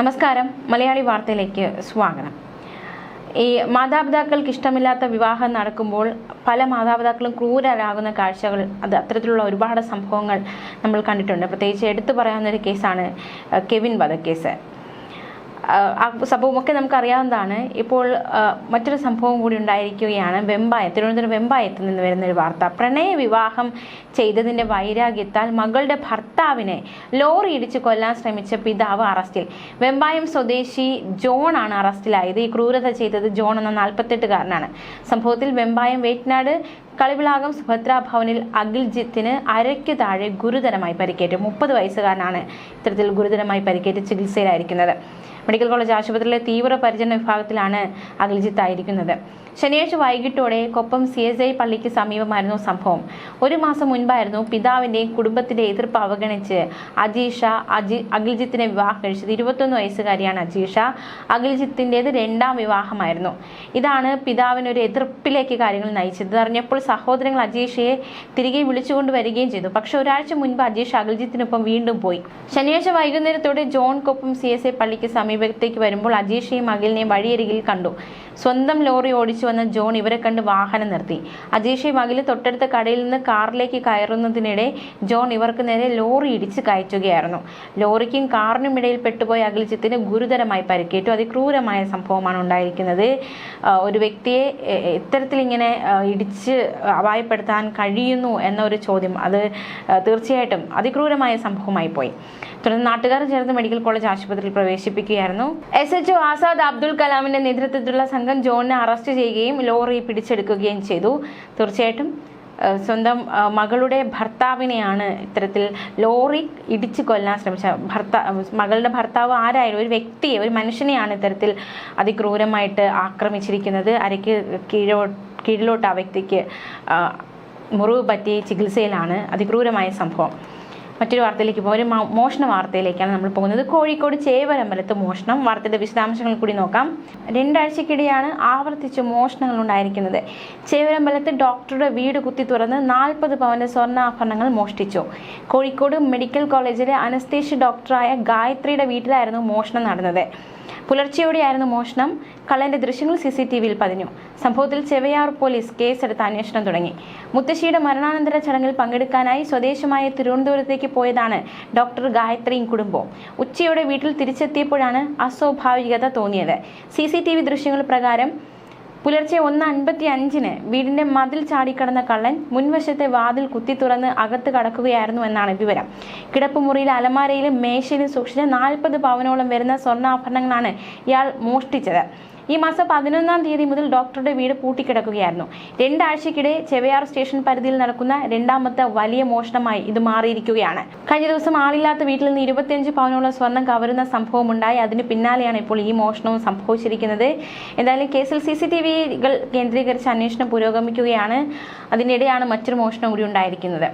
നമസ്കാരം. മലയാളി വാർത്തയിലേക്ക് സ്വാഗതം. ഈ മാതാപിതാക്കൾക്ക് ഇഷ്ടമില്ലാത്ത വിവാഹം നടക്കുമ്പോൾ പല മാതാപിതാക്കളും ക്രൂരരാകുന്ന കാഴ്ചകൾ അത് അത്തരത്തിലുള്ള ഒരുപാട് സംഭവങ്ങൾ നമ്മൾ കണ്ടിട്ടുണ്ട്. പ്രത്യേകിച്ച് എടുത്തു പറയാവുന്ന ഒരു കേസാണ് കെവിൻ വധക്കേസ്. സംഭവമൊക്കെ നമുക്കറിയാവുന്നതാണ്. ഇപ്പോൾ മറ്റൊരു സംഭവം കൂടി ഉണ്ടായിരിക്കുകയാണ്. വെമ്പായ തിരുവനന്തപുരം വെമ്പായത്ത് നിന്ന് വരുന്ന ഒരു വാർത്ത. പ്രണയ വിവാഹം ചെയ്തതിന്റെ വൈരാഗ്യത്താൽ മകളുടെ ഭർത്താവിനെ ലോറി ഇടിച്ച് കൊല്ലാൻ ശ്രമിച്ച പിതാവ് അറസ്റ്റിൽ. വെമ്പായം സ്വദേശി ജോൺ ആണ് അറസ്റ്റിലായത്. ഈ ക്രൂരത ചെയ്തത് ജോൺ എന്ന നാൽപ്പത്തെട്ടുകാരനാണ്. സംഭവത്തിൽ വെമ്പായം വേറ്റ്നാട് കളിവിളാകം സുഭദ്രാ ഭവനിൽ അഖിൽജിത്തിന് അരയ്ക്ക് താഴെ ഗുരുതരമായി പരിക്കേറ്റു. മുപ്പത് വയസ്സുകാരനാണ് ഇത്തരത്തിൽ ഗുരുതരമായി പരിക്കേറ്റ് ചികിത്സയിലായിരിക്കുന്നത്. മെഡിക്കൽ കോളേജ് ആശുപത്രിയിലെ തീവ്രപരിചരണ വിഭാഗത്തിലാണ് അഖിൽജിത്ത് ആയിരിക്കുന്നത്. ശനിയാഴ്ച വൈകിട്ടോടെ കൊപ്പം സി എസ് ഐ പള്ളിക്ക് സമീപമായിരുന്നു സംഭവം. ഒരു മാസം മുൻപായിരുന്നു പിതാവിന്റെയും കുടുംബത്തിന്റെ എതിർപ്പ് അവഗണിച്ച് അജീഷ അജി അഖിൽജിത്തിനെ വിവാഹം കഴിച്ചത്. ഇരുപത്തൊന്ന് വയസ്സുകാരിയാണ് അജീഷ. അഖിൽജിത്തിന്റേത് രണ്ടാം വിവാഹമായിരുന്നു. ഇതാണ് പിതാവിനൊരു എതിർപ്പിലേക്ക് കാര്യങ്ങൾ നയിച്ചത്. അറിഞ്ഞപ്പോൾ സഹോദരങ്ങൾ അജീഷയെ തിരികെ വിളിച്ചുകൊണ്ട് വരികയും ചെയ്തു. പക്ഷെ ഒരാഴ്ച മുൻപ് അജീഷ് അഖിൽജിത്തിനൊപ്പം വീണ്ടും പോയി. ശനിയാഴ്ച വൈകുന്നേരത്തോടെ ജോൺക്കൊപ്പം സി എസ് എ പള്ളിക്ക് സമീപത്തേക്ക് വരുമ്പോൾ അജീഷയും അഖിലിനെയും വഴിയരികിൽ കണ്ടു. സ്വന്തം ലോറി ഓടിച്ചു വന്ന ജോൺ ഇവരെ കണ്ട് വാഹനം നിർത്തി. അജീഷയും അഖിലും തൊട്ടടുത്ത കടയിൽ നിന്ന് കാറിലേക്ക് കയറുന്നതിനിടെ ജോൺ ഇവർക്ക് നേരെ ലോറി ഇടിച്ച് കയറ്റുകയായിരുന്നു. ലോറിക്കും കാറിനും ഇടയിൽ പെട്ടുപോയ അഖിൽജിത്തിന് ഗുരുതരമായി പരിക്കേറ്റു. അതിക്രൂരമായ സംഭവമാണ് ഉണ്ടായിരിക്കുന്നത്. ഒരു വ്യക്തിയെ ഇത്തരത്തിൽ ഇങ്ങനെ ഇടിച്ച് അപായപ്പെടുത്താൻ കഴിയുന്നു എന്നൊരു ചോദ്യം. അത് തീർച്ചയായിട്ടും അതിക്രൂരമായ സംഭവമായി പോയി. തുടർന്ന് നാട്ടുകാർ ചേർന്ന് മെഡിക്കൽ കോളേജ് ആശുപത്രിയിൽ പ്രവേശിപ്പിക്കുകയായിരുന്നു. എസ്. എച്ച്. ആസാദ് അബ്ദുൾ കലാമിന്റെ നേതൃത്വത്തിലുള്ള സംഘം ജോണിനെ അറസ്റ്റ് ചെയ്യുകയും ലോറി പിടിച്ചെടുക്കുകയും ചെയ്തു. തീർച്ചയായിട്ടും സ്വന്തം മകളുടെ ഭർത്താവിനെയാണ് ഇത്തരത്തിൽ ലോറി ഇടിച്ചു കൊല്ലാൻ ശ്രമിച്ച ഭർത്താ മകളുടെ ഭർത്താവ് ആരായാലും ഒരു വ്യക്തിയെ ഒരു മനുഷ്യനെയാണ് ഇത്തരത്തിൽ അതിക്രൂരമായിട്ട് ആക്രമിച്ചിരിക്കുന്നത്. അരയ്ക്ക് കീഴോ കീഴിലോട്ട് ആ വ്യക്തിക്ക് മുറിവ് പറ്റി ചികിത്സയിലാണ് അതിക്രൂരമായ സംഭവം. മറ്റൊരു വാർത്തയിലേക്ക് പോകും. ഒരു മോഷണ വാർത്തയിലേക്കാണ് നമ്മൾ പോകുന്നത്. കോഴിക്കോട് ചേവരമ്പലത്ത് മോഷണം. വാർത്തയുടെ വിശദാംശങ്ങൾ കൂടി നോക്കാം. രണ്ടാഴ്ചക്കിടെയാണ് ആവർത്തിച്ച് മോഷണങ്ങൾ ഉണ്ടായിരിക്കുന്നത്. ചേവരമ്പലത്ത് ഡോക്ടറുടെ വീട് കുത്തി തുറന്ന് നാൽപ്പത് പവന്റെ സ്വർണാഭരണങ്ങൾ മോഷ്ടിച്ചു. കോഴിക്കോട് മെഡിക്കൽ കോളേജിലെ അനസ്തേഷ്യ ഡോക്ടറായ ഗായത്രിയുടെ വീട്ടിലായിരുന്നു മോഷണം നടന്നത്. പുലർച്ചെയോടെയായിരുന്നു മോഷണം. കള്ളന്റെ ദൃശ്യങ്ങൾ സി സി ടി വിയിൽ പതിഞ്ഞു. സംഭവത്തിൽ ചെവയാർ പോലീസ് കേസെടുത്ത് അന്വേഷണം തുടങ്ങി. മുത്തശ്ശിയുടെ മരണാനന്തര ചടങ്ങിൽ പങ്കെടുക്കാനായി സ്വദേശമായ തിരുവനന്തപുരത്തേക്ക് പോയതാണ് ഡോക്ടർ ഗായത്രിയും കുടുംബവും. ഉച്ചയോടെ വീട്ടിൽ തിരിച്ചെത്തിയപ്പോഴാണ് അസ്വാഭാവികത തോന്നിയത്. സി സി ടി വി ദൃശ്യങ്ങൾ പ്രകാരം പുലർച്ചെ ഒന്ന് അൻപത്തി അഞ്ചിന് വീടിന്റെ മതിൽ ചാടിക്കടന്ന കള്ളൻ മുൻവശത്തെ വാതിൽ കുത്തി തുറന്ന് അകത്ത് കടക്കുകയായിരുന്നു എന്നാണ് വിവരം. കിടപ്പുമുറിയിലെ അലമാരയിലും മേശയിലും സൂക്ഷിച്ച നാൽപ്പത് പവനോളം വരുന്ന സ്വർണാഭരണങ്ങളാണ് ഇയാൾ മോഷ്ടിച്ചത്. ഈ മാസം പതിനൊന്നാം തീയതി മുതൽ ഡോക്ടറുടെ വീട് പൂട്ടിക്കിടക്കുകയായിരുന്നു. രണ്ടാഴ്ചക്കിടെ ചെവയാർ സ്റ്റേഷൻ പരിധിയിൽ നടക്കുന്ന രണ്ടാമത്തെ വലിയ മോഷണമായി ഇത് മാറിയിരിക്കുകയാണ്. കഴിഞ്ഞ ദിവസം ആളില്ലാത്ത വീട്ടിൽ നിന്ന് ഇരുപത്തിയഞ്ച് പവനോളം സ്വർണം കവരുന്ന സംഭവം ഉണ്ടായി അതിന് പിന്നാലെയാണ് ഇപ്പോൾ ഈ മോഷണവും സംഭവിച്ചിരിക്കുന്നത്. എന്തായാലും കേസിൽ സി സി ടി വികൾ കേന്ദ്രീകരിച്ച് അന്വേഷണം പുരോഗമിക്കുകയാണ്. അതിനിടെയാണ് മറ്റൊരു മോഷണം കൂടി ഉണ്ടായിരിക്കുന്നത്.